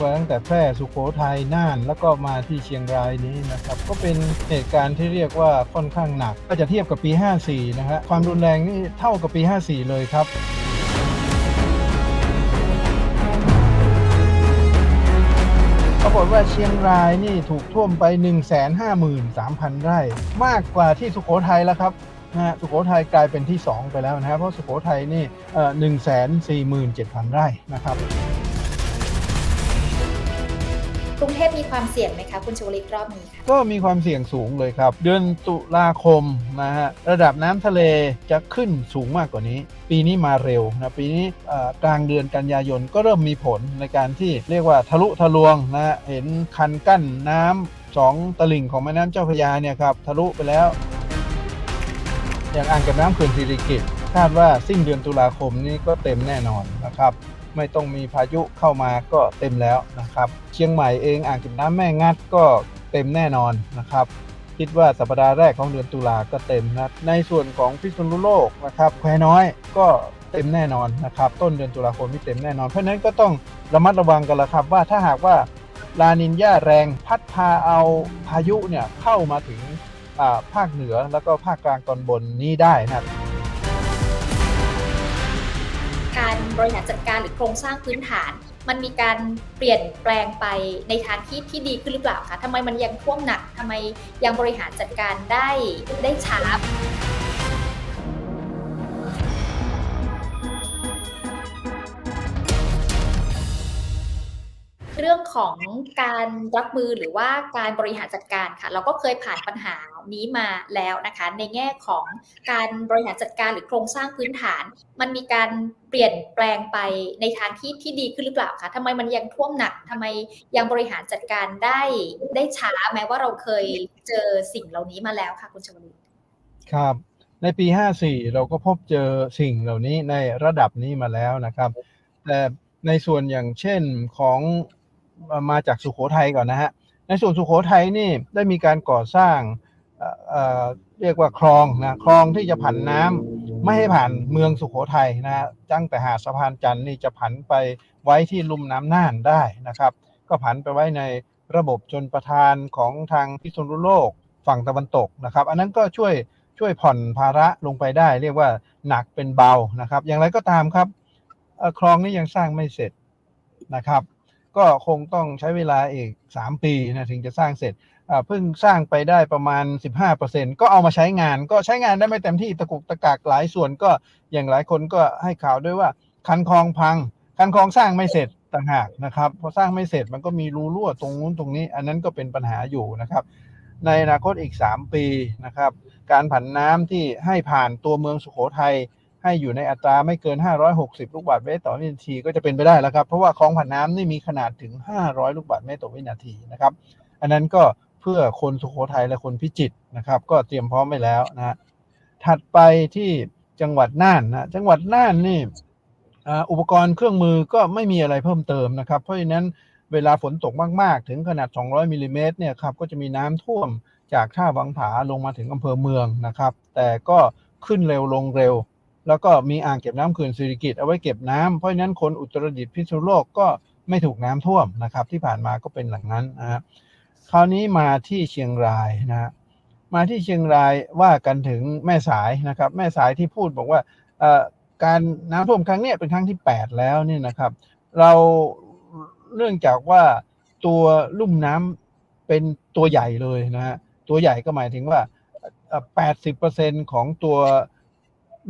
ว่าตั้งแต่แพร่สุโขทัยน่านแล้วก็มาที่เชียงรายนี้นะครับก็เป็นเหตุการณ์ที่เรียกว่าค่อนข้างหนักถ้าจะเทียบกับปี 54 นะฮะความรุนแรงนี่เท่ากับปี 54 เลยครับปรากฏว่าเชียงรายนี่ถูกท่วมไป 153,000 ไร่ มากกว่าที่สุโขทัยแล้วครับนะฮะสุโขทัยกลายเป็นที่ 2 ไปแล้วนะครับเพราะสุโขทัยนี่เอ่อ147,000ไร่นะครับ กรุงเทพมีความเสี่ยงไหมคะ คุณชวลิตรอบนี้ค่ะ ก็มีความเสี่ยงสูงเลยครับ เดือนตุลาคมนะฮะระดับน้ำทะเลจะขึ้นสูงมากกว่านี้ ปีนี้มาเร็วนะปีนี้เอ่อกลางเดือนกันยายนก็เริ่มมีผลในการที่เรียกว่าทะลุทะลวงนะฮะเห็นคันกั้นน้ำสองตลิ่งของแม่น้ำเจ้าพระยาเนี่ยครับทะลุไปแล้ว อย่างอ่างเก็บน้ำเขื่อนสิริกิตคาดว่าสิ้นเดือนตุลาคมนี้ก็เต็มแน่นอนนะครับ ไม่ต้องมีพายุเข้ามาก็เต็มแล้วนะครับ เชียงใหม่เองอ่างเก็บน้ำแม่งัดก็เต็มแน่นอนนะครับ คิดว่าสัปดาห์แรกของเดือนตุลาก็เต็มนะในส่วนของพิษณุโลกนะครับแควน้อยก็เต็มแน่นอนนะครับ ต้นเดือนตุลาคมนี่เต็มแน่นอน เพราะฉะนั้นก็ต้องระมัดระวังกันละครับว่าถ้าหากว่าลานินยาแรงพัดพาเอาพายุเนี่ยเข้ามาถึงอ่าภาคเหนือแล้วก็ภาคกลางตอนบนนี้ได้นะครับ การบริหารจัดการหรือโครงสร้างพื้นฐาน มันมีการเปลี่ยนแปลงไปในทางที่ที่ดีขึ้นหรือเปล่าคะทำไมมันยังท่วมหนักทำไมยังบริหารจัดการได้ได้ช้า รื่องของการรับมือหรือว่าการบริหารจัดการค่ะ เราก็เคยผ่านปัญหานี้มาแล้วนะคะ ในแง่ของการบริหารจัดการหรือโครงสร้างพื้นฐาน มันมีการเปลี่ยนแปลงไปในทางที่ที่ดีขึ้นหรือเปล่าคะทำไมมันยังท่วมหนักทำไมยังบริหารจัดการได้ได้ช้าแม้ว่าเราเคยเจอสิ่งเหล่านี้มาแล้วค่ะคุณชวลิตครับในปี 54 เราก็พบเจอสิ่งเหล่านี้ในระดับนี้มาแล้วนะครับ แต่ในส่วนอย่างเช่นของ มาจากสุโขทัยก่อนนะฮะในส่วนสุโขทัยนี่ได้มีการก่อสร้างเรียกว่าคลองนะคลองที่จะผันน้ำไม่ให้ผ่านเมืองสุโขทัยนะฮะตั้งแต่หาดสะพานจันทร์นี่จะผันไปไว้ที่ลุ่มน้ำน่านได้นะครับ ก็ผันไปไว้ในระบบชนประทานของทางพิษณุโลกฝั่งตะวันตกนะครับ อันนั้นก็ช่วยช่วยผ่อนภาระลงไปได้ เรียกว่าหนักเป็นเบานะครับ อย่างไรก็ตามครับคลองนี้ยังสร้างไม่เสร็จนะครับ ก็คงต้องใช้เวลาอีก 3 ปีนะถึงจะสร้างเสร็จเพิ่งสร้างไปได้ประมาณ 15%ก็เอามาใช้งาน ก็ใช้งานได้ไม่เต็มที่ตะกุกตะกักหลายส่วนก็อย่างหลายคนก็ให้ข่าวด้วยว่า คันคลองพัง คันคลองสร้างไม่เสร็จต่างหากนะครับพอสร้างไม่เสร็จมันก็มีรูรั่วตรงนู้นตรงนี้ อันนั้นก็เป็นปัญหาอยู่นะครับ ในอนาคตอีก 3 ปีนะครับ การผันน้ำที่ให้ผ่านตัวเมืองสุโขทัย ให้อยู่ในอัตราไม่เกิน 560 ลูกบาศก์เมตรต่อวินาทีก็จะเป็นไปได้แล้วครับ เพราะว่าคลองผันน้ำนี่มีขนาดถึง 500 ลูกบาศก์เมตรต่อวินาทีนะครับ อันนั้นก็เพื่อคนสุโขทัยและคนพิจิตรนะครับ ก็เตรียมพร้อมไปแล้วนะถัดไปที่จังหวัดน่านนะจังหวัดน่านนี่อุปกรณ์เครื่องมือก็ไม่มีอะไรเพิ่มเติมนะครับ เพราะฉะนั้นเวลาฝนตกมาก ๆ ถึงขนาด 200มิลลิเมตรเนี่ยครับก็จะมีน้ำท่วมจากท่าวังผาลงมาถึงอำเภอเมืองนะครับ แต่ก็ขึ้นเร็วลงเร็ว แล้วก็มีอ่างเก็บน้ำเขื่อนสิริกิตเอาไว้เก็บน้ำเพราะฉะนั้นคนอุตรดิตถ์พิษณุโลกก็ไม่ถูกน้ำท่วมนะครับ ที่ผ่านมาก็เป็นหลังนั้นนะฮะคราวนี้มาที่เชียงรายนะฮะมาที่เชียงรายว่ากันถึงแม่สายนะครับ แม่สายที่พูดบอกว่าเอ่อการน้ำท่วมครั้งนี้เป็นครั้งที่ 8 แล้วเนี่ยนะครับ เราเนื่องจากว่าตัวลุ่มน้ำเป็นตัวใหญ่เลยนะฮะตัวใหญ่ก็หมายถึงว่าเอ่อ80%ของตัว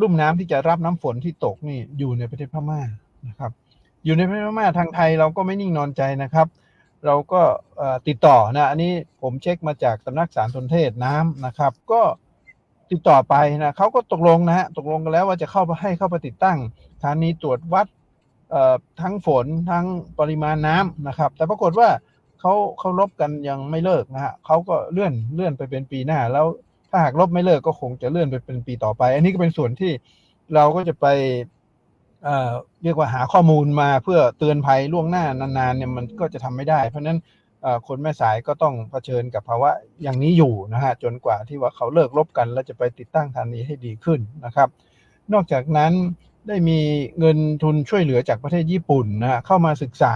ลุ่มน้ำที่จะรับน้ำฝนที่ตกนี่อยู่ในประเทศพม่านะครับ อยู่ในประเทศพม่าทางไทยเราก็ไม่นิ่งนอนใจนะครับ เราก็ติดต่อนะอันนี้ผมเช็คมาจากสำนักสารสนเทศน้ำนะครับ ก็ติดต่อไปนะเขาก็ตกลงนะฮะตกลงกันแล้วว่าจะเข้าไปให้เข้าไปติดตั้งสถานีตรวจวัดทั้งฝนทั้งปริมาณน้ำนะครับ แต่ปรากฏว่าเขาเขาลบกันยังไม่เลิกนะฮะเขาก็เลื่อนเลื่อนไปเป็นปีหน้าแล้ว ถ้าหากลบไม่เลิกก็คงจะเลื่อนไปเป็นปีต่อไป อันนี้ก็เป็นส่วนที่เราก็จะไปเเรียกว่าหาข้อมูลมาเพื่อเตือนภัยล่วงหน้านานๆเนี่ยมันก็จะทำไม่ได้ เพราะฉะนั้นคนแม่สายก็ต้องเผชิญกับภาวะอย่างนี้อยู่นะฮะจนกว่าที่ว่าเขาเลิกลบกัน แล้วจะไปติดตั้งทางนี้ให้ดีขึ้นนะครับ นอกจากนั้นได้มีเงินทุนช่วยเหลือจากประเทศญี่ปุ่นนะเข้ามาศึกษา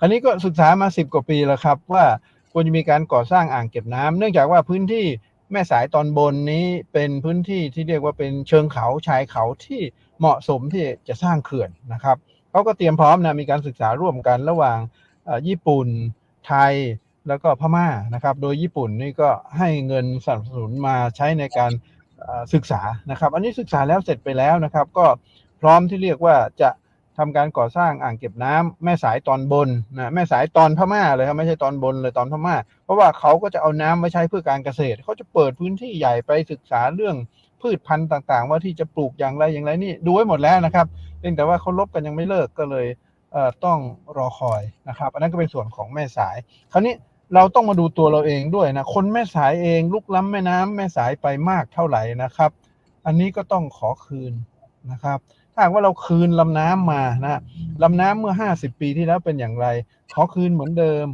อันนี้ก็ศึกษามาสิบกว่าปีแล้วครับว่าควรจะมีการก่อสร้างอ่างเก็บน้ำเนื่องจากว่าพื้นที่ แม่สายตอนบนนี้เป็นพื้นที่ที่เรียกว่าเป็นเชิงเขาชายเขาที่เหมาะสมที่จะสร้างเขื่อนนะครับเขาก็เตรียมพร้อมนะมีการศึกษาร่วมกันระหว่างญี่ปุ่นไทยแล้วก็พม่านะครับ โดยญี่ปุ่นนี่ก็ให้เงินสนับสนุนมาใช้ในการศึกษานะครับ อันนี้ศึกษาแล้วเสร็จไปแล้วนะครับ ก็พร้อมที่เรียกว่าจะ ทำการก่อสร้างอ่างเก็บน้ำแม่สายตอนบนนะแม่สายตอนพม่าเลยครับไม่ใช่ตอนบนเลยตอนพม่า เพราะว่าเขาก็จะเอาน้ำมาใช้เพื่อการเกษตร เขาจะเปิดพื้นที่ใหญ่ไปศึกษาเรื่องพืชพันธุ์ต่างๆ ว่าที่จะปลูกอย่างไรอย่างไรนี่ดูไว้หมดแล้วนะครับเพียงแต่ว่าเขาลบกันยังไม่เลิกก็เลยเอ่อต้องรอคอยนะครับ อันนั้นก็เป็นส่วนของแม่สาย คราวนี้เราต้องมาดูตัวเราเองด้วยนะคนแม่สายเองลุกล้ำแม่น้ำแม่สายไปมากเท่าไหร่นะครับ อันนี้ก็ต้องขอคืนนะครับ ถ้าว่าเราคืนลำน้ำมานะลำน้ำเมื่อ50ปีที่แล้วเป็นอย่างไร ขอคืนเหมือนเดิม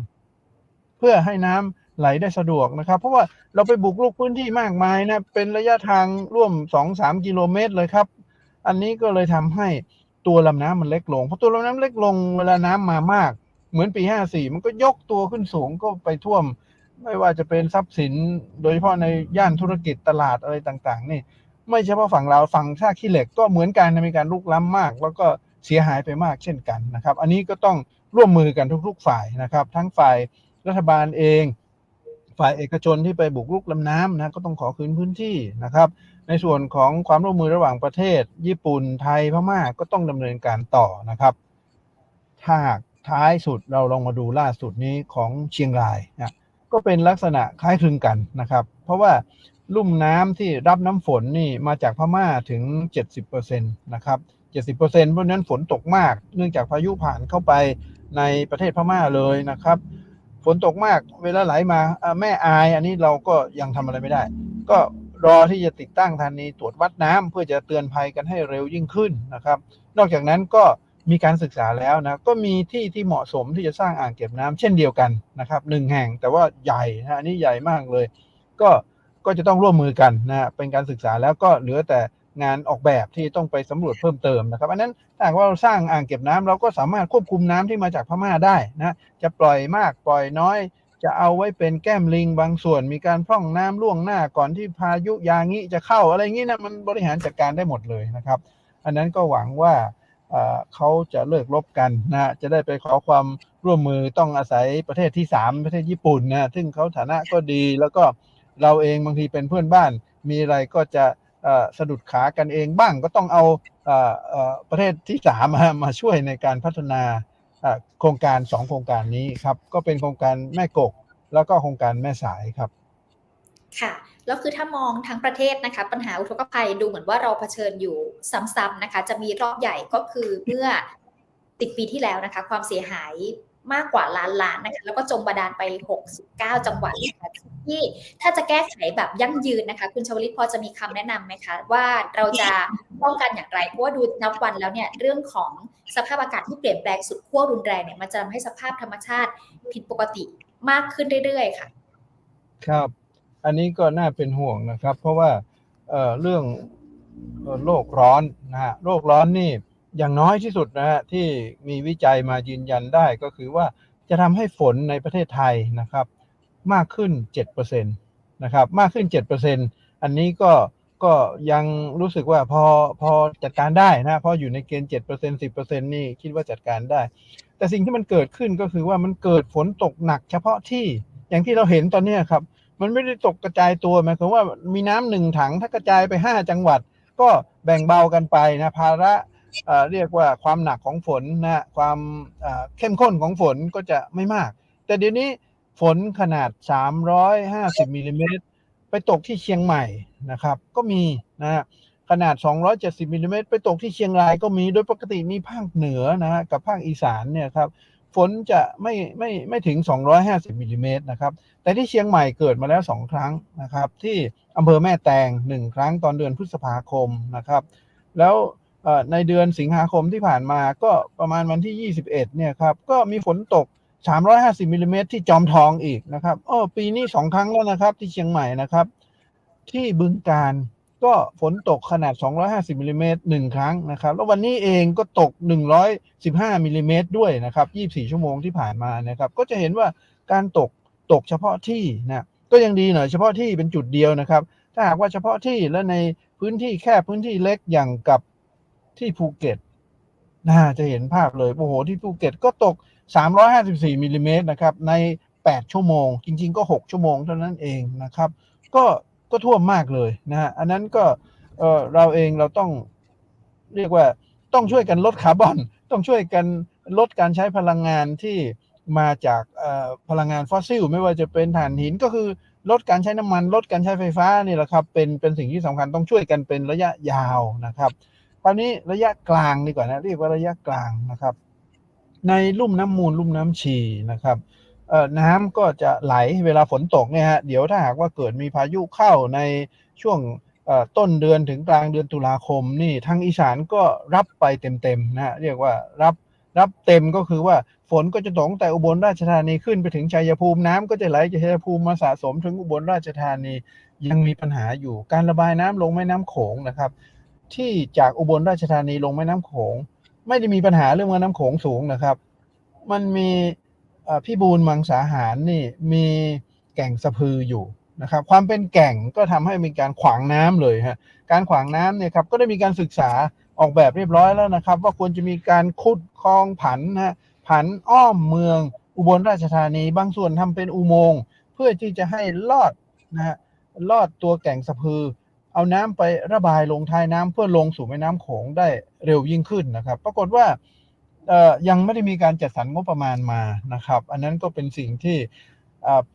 เพื่อให้น้ำไหลได้สะดวกนะครับ เพราะว่าเราไปบุกรุกพื้นที่มากมายนะ เป็นระยะทางร่วม2-3กิโลเมตรเลยครับ อันนี้ก็เลยทำให้ตัวลำน้ำมันเล็กลงเพราะตัวลำน้ำเล็กลงเวลาน้ำมามาก เหมือนปี54มันก็ยกตัวขึ้นสูงก็ไปท่วม ไม่ว่าจะเป็นทรัพย์สิน โดยเฉพาะในย่านธุรกิจตลาดอะไรต่าง ๆ นี่ ไม่เฉพาะฝั่งเราวฝั่งท่าขี้เหล็กก็เหมือนกันมีการลุกล้ำมาก แล้วก็เสียหายไปมากเช่นกันนะครับ อันนี้ก็ต้องร่วมมือกันทุก ๆ ฝ่ายนะครับ ทั้งฝ่ายรัฐบาลเอง ฝ่ายเอกชนที่ไปบุกรุกลำน้ำนะก็ต้องขอคืนพื้นที่นะครับ ในส่วนของความร่วมมือระหว่างประเทศ ญี่ปุ่นไทยพม่าก็ต้องดำเนินการต่อนะครับ ถ้าท้ายสุดเราลองมาดูล่าสุดนี้ของเชียงรายนะ ก็เป็นลักษณะคล้ายคลึงกันนะครับ เพราะว่าลุ่มน้ำที่รับน้ำฝนนี่มาจากพม่าถึง 70%นะครับ70%เพราะนั้นฝนตกมาก เนื่องจากพายุผ่านเข้าไปในประเทศพม่าเลยนะครับ ฝนตกมากเวลาไหลมาแม่อาย อันนี้เราก็ยังทำอะไรไม่ได้ ก็รอที่จะติดตั้งธานีตรวจวัดน้ำเพื่อจะเตือนภัยกันให้เร็วยิ่งขึ้นนะครับ นอกจากนั้นก็ มีการศึกษาแล้วนะก็มีที่ที่เหมาะสมที่จะสร้างอ่างเก็บน้ำเช่นเดียวกันนะครับหนึ่งแห่งแต่ว่าใหญ่นะอันนี้ใหญ่มากเลย ก็ก็จะต้องร่วมมือกันนะเป็นการศึกษาแล้วก็เหลือแต่งานออกแบบที่ต้องไปสำรวจเพิ่มเติมนะครับอันนั้นถ้าว่าเราสร้างอ่างเก็บน้ำเราก็สามารถควบคุมน้ำที่มาจากพม่าได้นะจะปล่อยมากปล่อยน้อย จะเอาไว้เป็นแก้มลิงบางส่วน มีการพร่องน้ำล่วงหน้าก่อนที่พายุยางี้จะเข้าอะไรงี้นะมันบริหารจัดการได้หมดเลยนะครับ อันนั้นก็หวังว่า เขาจะเลิกลบกันนะจะได้ไปขอความร่วมมือต้องอาศัยประเทศที่ 3 ประเทศญี่ปุ่นนะซึ่งเขาฐานะก็ดี แล้วก็เราเองบางทีเป็นเพื่อนบ้าน มีอะไรก็จะอ่อสะดุดขากันเองบ้างก็ต้องเอาอ่อเอ่อประเทศที่สามมามาช่วยในการพัฒนาอ่อโครงการสองโครงการนี้ครับ ก็เป็นโครงการแม่กก แล้วก็โครงการแม่สายครับ ค่ะ แล้วคือถ้ามองทั้งประเทศนะคะ ปัญหาอุทกภัยดูเหมือนว่าเราเผชิญอยู่ซ้ำๆนะคะ จะมีรอบใหญ่ก็คือเมื่อติดปีที่แล้วนะคะ ความเสียหายมากกว่าล้านล้านนะคะแล้วก็จมบาดาลไป 69 จังหวัดนะคะที่ถ้าจะแก้ไขแบบยั่งยืนนะคะ คุณชวลิตพอจะมีคำแนะนำไหมคะ ว่าเราจะป้องกันอย่างไรเพราะว่าดูนับวันแล้วเนี่ยเรื่องของสภาพอากาศที่เปลี่ยนแปลงสุดขั้วรุนแรงเนี่ยมันจะทำให้สภาพธรรมชาติผิดปกติมากขึ้นเรื่อยๆ ค่ะ ครับ อันนี้ก็น่าเป็นห่วงนะครับ เพราะว่าเเรื่องโลกร้อนนะฮะโลกร้อนนี่อย่างน้อยที่สุดนะฮะที่มีวิจัยมายืนยันได้ก็คือว่าจะทำให้ฝนในประเทศไทยนะครับ มากขึ้น7%นะครับมากขึ้น 7%อันนี้ก็ก็ยังรู้สึกว่าพอพอจัดการได้นะพราะอยู่ในเกณฑ์7% 10%นี่คิดว่าจัดการได้ แต่สิ่งที่มันเกิดขึ้นก็คือว่ามันเกิดฝนตกหนักเฉพาะที่อย่างที่เราเห็นตอนนี้ครับ มันไม่ได้ตกกระจายตัวหมายความว่ามีน้ำหนึ่งถังถ้ากระจายไป5จังหวัด ก็แบ่งเบากันไปนะภาระเเรียกว่าความหนักของฝนนะความเเข้มข้นของฝนก็จะไม่มาก แต่เดี๋ยวนี้ฝนขนาด 350มิลลิเมตรไปตกที่เชียงใหม่นะครับ ก็มีนะขนาด 270มิลลิเมตรไปตกที่เชียงรายก็มีโดยปกติมีภาคเหนือนะฮะกับภาคอีสานเนี่ยครับ ฝนจะไม่ไม่ไม่ถึง 250มิลลิเมตรนะครับ แต่ที่เชียงใหม่เกิดมาแล้วสองครั้งนะครับ ที่อำเภอแม่แตงหนึ่งครั้งตอนเดือนพฤษภาคมนะครับ แล้วในเดือนสิงหาคมที่ผ่านมาก็ประมาณวันที่ 21 เนี่ยครับ ก็มีฝนตก 350มิลลิเมตรที่จอมทองอีกนะครับอ้อปีนี้สองครั้งแล้วนะครับที่เชียงใหม่นะครับ ที่บึงการ ก็ฝนตกขนาด 250มิลลิเมตรหนึ่งครั้งนะครับ แล้ววันนี้เองก็ตก 115มิลลิเมตรด้วยนะครับ 24 ชั่วโมงที่ผ่านมานะครับ ก็จะเห็นว่าการตกตกเฉพาะที่นะก็ยังดีหน่อยเฉพาะที่เป็นจุดเดียวนะครับ ถ้าหากว่าเฉพาะที่และในพื้นที่แคบพื้นที่เล็กอย่างกับที่ภูเก็ตน่าจะเห็นภาพเลยโอ้โหที่ภูเก็ตก็ตก 354มิลลิเมตรนะครับใน 8 ชั่วโมง จริง ๆ ก็ 6 ชั่วโมงเท่านั้นเองนะครับ ก็ ก็ท่วมมากเลยนะฮะอันนั้นก็เออเราเองเราต้องเรียกว่าต้องช่วยกันลดคาร์บอน ต้องช่วยกันลดการใช้พลังงานที่มาจากพลังงานฟอสซิล ไม่ว่าจะเป็นถ่านหินก็คือลดการใช้น้ำมัน ลดการใช้ไฟฟ้านี่แหละครับ เป็นเป็นสิ่งที่สำคัญต้องช่วยกันเป็นระยะยาวนะครับคราวนี้ระยะกลางดีกว่านะเรียกว่าระยะกลางนะครับ ในลุ่มน้ำมูลลุ่มน้ำชีนะครับ น้ำก็จะไหลเวลาฝนตกเนี่ยฮะเดี๋ยวถ้าหากว่าเกิดมีพายุเข้าในช่วงต้นเดือนถึงกลางเดือนตุลาคมนี่ทางอีสานก็รับไปเต็มๆนะฮะเรียกว่ารับรับเต็มก็คือว่าฝนก็จะตกแต่อุบลราชธานีขึ้นไปถึงชัยภูมิน้ำก็จะไหลจากชัยภูมิมาสะสมถึงอุบลราชธานียังมีปัญหาอยู่การระบายน้ำลงแม่น้ำโขงนะครับ ที่จากอุบลราชธานีลงแม่น้ำโขง ไม่ได้มีปัญหาเรื่องแม่น้ำโขงสูงนะครับ มันมี พี่บูลมังสาหารนี่มีแก่งสะพืออยู่นะครับความเป็นแก่งก็ทำให้มีการขวางน้ำเลยฮะการขวางน้ำเนี่ยครับก็ได้มีการศึกษาออกแบบเรียบร้อยแล้วนะครับ ว่าควรจะมีการขุดคลองผันนะฮะผันอ้อมเมืองอุบลราชธานี บางส่วนทำเป็นอุโมงค์เพื่อที่จะให้ลอดนะฮะลอดตัวแก่งสะพือ เอาน้ำไประบายลงท้ายน้ำเพื่อลงสู่แม่น้ำโขงได้เร็วยิ่งขึ้นนะครับ ปรากฏว่า ยังไม่ได้มีการจัดสรรงบประมาณมานะครับ อันนั้นก็เป็นสิ่งที่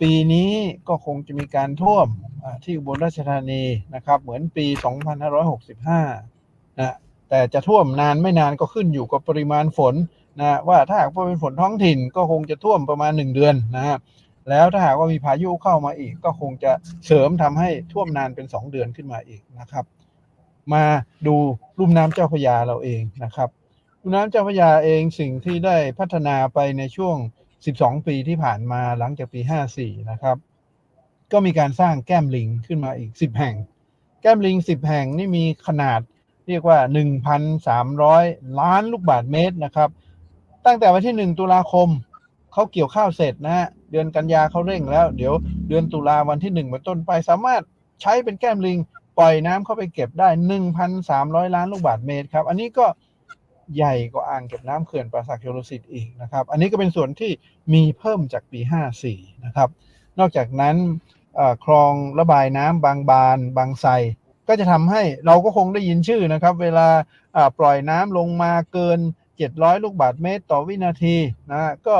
ปีนี้ก็คงจะมีการท่วมที่อุบลราชธานีนะครับ เหมือนปี 2565 นะแต่จะท่วมนานไม่นานก็ขึ้นอยู่กับปริมาณฝนนะว่าถ้าหากว่าเป็นฝนท้องถิ่นก็คงจะท่วมประมาณ 1 เดือนนะฮะแล้วถ้าหากว่ามีพายุเข้ามาอีก ก็คงจะเสริมทำให้ท่วมนานเป็น 2 เดือนขึ้นมาอีกนะครับ มาดูลุ่มน้ำเจ้าพระยาเราเองนะครับ น้ำเจ้าพระยาเองสิ่งที่ได้พัฒนาไปในช่วง 12 ปีที่ผ่านมาหลังจากปี 54 นะครับ ก็มีการสร้างแก้มลิงขึ้นมาอีก 10 แห่ง แก้มลิง 10 แห่งนี่มีขนาดเรียกว่า 1,300 ล้านลูกบาศก์เมตรนะครับ ตั้งแต่วันที่ 1 ตุลาคมเขาเกี่ยวข้าวเสร็จนะฮะเดือนกันยาเขาเร่งแล้ว เดี๋ยวเดือนตุลาวันที่หนึ่งเป็นต้นไปสามารถใช้เป็นแก้มลิง ปล่อยน้ำเข้าไปเก็บได้ 1,300 ล้านลูกบาศก์เมตรครับ อันนี้ก็ ใหญ่กว่าอ่างเก็บน้ำเขื่อนป่าสักชลสิทธิ์อีกนะครับ อันนี้ก็เป็นส่วนที่มีเพิ่มจากปี 54 นะครับ นอกจากนั้นคลองระบายน้ำบางบานบางไทรก็จะทำให้เราก็คงได้ยินชื่อนะครับ เวลาปล่อยน้ำลงมาเกิน 700 ลูกบาศก์เมตรต่อวินาทีนะก็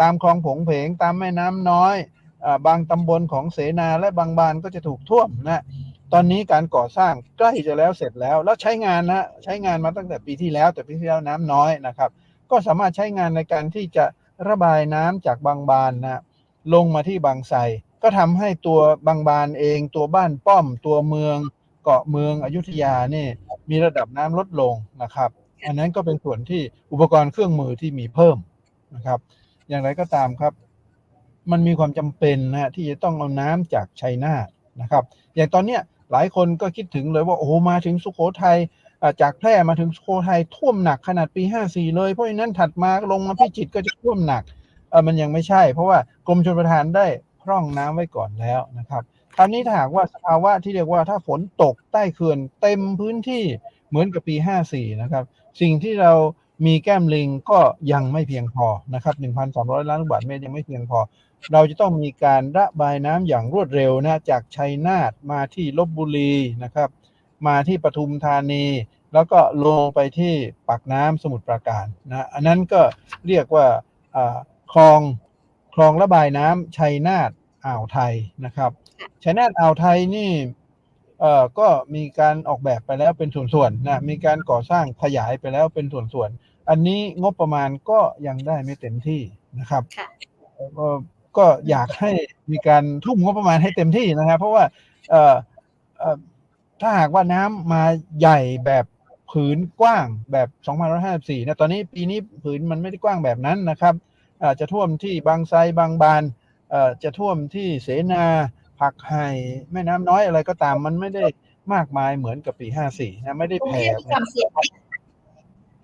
ตามคลองผงเพงตามแม่น้ำน้อยอบางตำบลของเสนาและบางบานก็จะถูกท่วมนะ ตอนนี้การก่อสร้างใกล้จะแล้วเสร็จแล้ว แล้วใช้งานนะใช้งานมาตั้งแต่ปีที่แล้ว แต่ปีที่แล้วน้ำน้อยนะครับ ก็สามารถใช้งานในการที่จะระบายน้ำจากบางบานนะลงมาที่บางไทรก็ทำให้ตัวบางบานเอง ตัวบ้านป้อม ตัวเมือง เกาะเมืองอยุธยานี่มีระดับน้ำลดลงนะครับ อันนั้นก็เป็นส่วนที่อุปกรณ์เครื่องมือที่มีเพิ่มนะครับ อย่างไรก็ตามครับ มันมีความจำเป็นนะที่จะต้องเอาน้ำจากชัยนาทนะครับ อย่างตอนเนี้ย หลายคนก็คิดถึงเลยว่าโอ้มาถึงสุโขทัยจากแพร่มาถึงสุโขทัยท่วมหนักขนาดปี 54 เลย เพราะฉะนั้นถัดมาลงมาพิจิตรก็จะท่วมหนักเออมันยังไม่ใช่ เพราะว่ากรมชลประทานได้พร่องน้ำไว้ก่อนแล้วนะครับคราวนี้ถ้าหากว่าสภาวะที่เรียกว่าถ้าฝนตกใต้เขื่อนเต็มพื้นที่เหมือนกับปี 54 นะครับ สิ่งที่เรามีแก้มลิงก็ยังไม่เพียงพอนะครับ1,300 ล้านลูกบาศก์เมตรยังไม่เพียงพอ เราจะต้องมีการระบายน้ำอย่างรวดเร็วนะจากชัยนาทมาที่ลบบุรีนะครับ มาที่ปทุมธานี แล้วก็ลงไปที่ปากน้ำสมุทรปราการนะอันนั้นก็เรียกว่าอาคลองคลองระบายน้ำชัยนาทอ่าวไทยนะครับชัยนาทอ่าวไทยนี่เอ่อก็มีการออกแบบไปแล้วเป็นส่วนๆนะมีการก่อสร้างขยายไปแล้วเป็นส่วนๆอันนี้งบประมาณก็ยังได้ไม่เต็มที่นะครับค่ะ ก็ก็อยากให้มีการทุ่มงบประมาณให้เต็มที่นะครับ เพราะว่าเอ่อเอ่อถ้าหากว่าน้ำมาใหญ่แบบผืนกว้างแบบ2554นะตอนนี้ปีนี้ผืนมันไม่ได้กว้างแบบนั้นนะครับอาจจะท่วมที่บางไทรบางบานเอ่อจะท่วมที่เสนาผักไห่แม่น้ำน้อยอะไรก็ตามมันไม่ได้มากมายเหมือนกับปี 54นะไม่ได้กรุงแผ่เทพมีความเสี่ยงไหม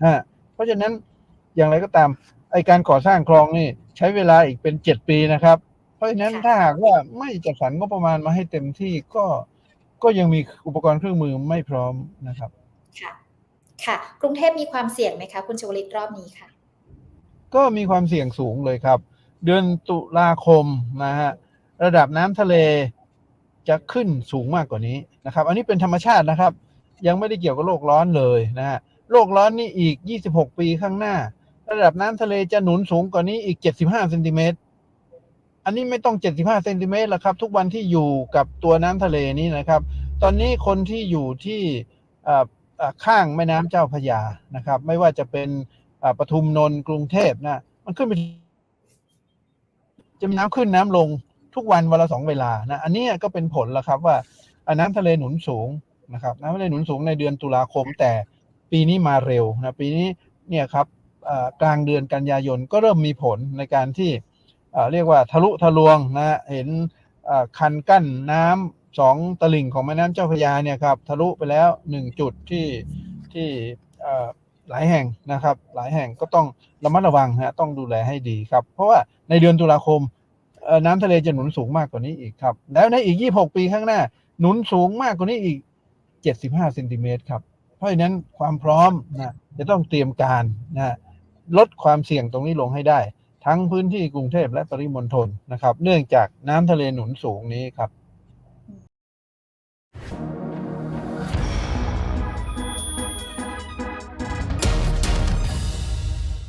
ฮะเพราะฉะนั้นอย่างไรก็ตามไอการก่อสร้างคลองนี่ ใช้เวลาอีกเป็น7ปีนะครับ เพราะฉะนั้นถ้าหากว่าไม่จัดสรรงบประมาณมาให้เต็มที่ก็ก็ยังมีอุปกรณ์เครื่องมือไม่พร้อมนะครับค่ะค่ะ กรุงเทพมีความเสี่ยงไหมคะ คุณชวลิตรอบนี้ค่ะ ก็มีความเสี่ยงสูงเลยครับ เดือนตุลาคมนะฮะระดับน้ำทะเลจะขึ้นสูงมากกว่านี้นะครับ อันนี้เป็นธรรมชาตินะครับ ยังไม่ได้เกี่ยวกับโลกร้อนเลยนะฮะโลกร้อนนี่อีก 26 ปีข้างหน้า ระดับน้ำทะเลจะหนุนสูงกว่านี้อีก 75เซนติเมตร อันนี้ไม่ต้อง 75เซนติเมตรแล้วครับ ทุกวันที่อยู่กับตัวน้ำทะเลนี้นะครับ ตอนนี้คนที่อยู่ที่ข้างแม่น้ำเจ้าพระยานะครับ ไม่ว่าจะเป็นปทุมนนท์กรุงเทพนะ มันขึ้นไปจะมีน้ำขึ้นน้ำลงทุกวันวันละสองเวลานะ อันนี้ก็เป็นผลแล้วครับว่าน้ำทะเลหนุนสูงนะครับ น้ำทะเลหนุนสูงในเดือนตุลาคม แต่ปีนี้มาเร็วนะ ปีนี้เนี่ยครับ กลางเดือนกันยายนก็เริ่มมีผลในการที่เรียกว่าทะลุทะลวงนะเห็นคันกั้นน้ำสองตลิ่งของแม่น้ำเจ้าพระยาเนี่ยครับทะลุไปแล้วหนึ่งจุดที่ที่หลายแห่งนะครับ หลายแห่งก็ต้องระมัดระวังฮะต้องดูแลให้ดีครับ เพราะว่าในเดือนตุลาคมน้ำทะเลจะหนุนสูงมากกว่านี้อีกครับ แล้วในอีก 26 ปีข้างหน้า หนุนสูงมากกว่านี้อีก 75เซนติเมตรครับ เพราะฉะนั้นความพร้อมนะจะต้องเตรียมการนะ ลดความเสี่ยงตรงนี้ลงให้ได้ ทั้งพื้นที่กรุงเทพและปริมณฑลนะครับ เนื่องจากน้ำทะเลหนุนสูงนี้ครับ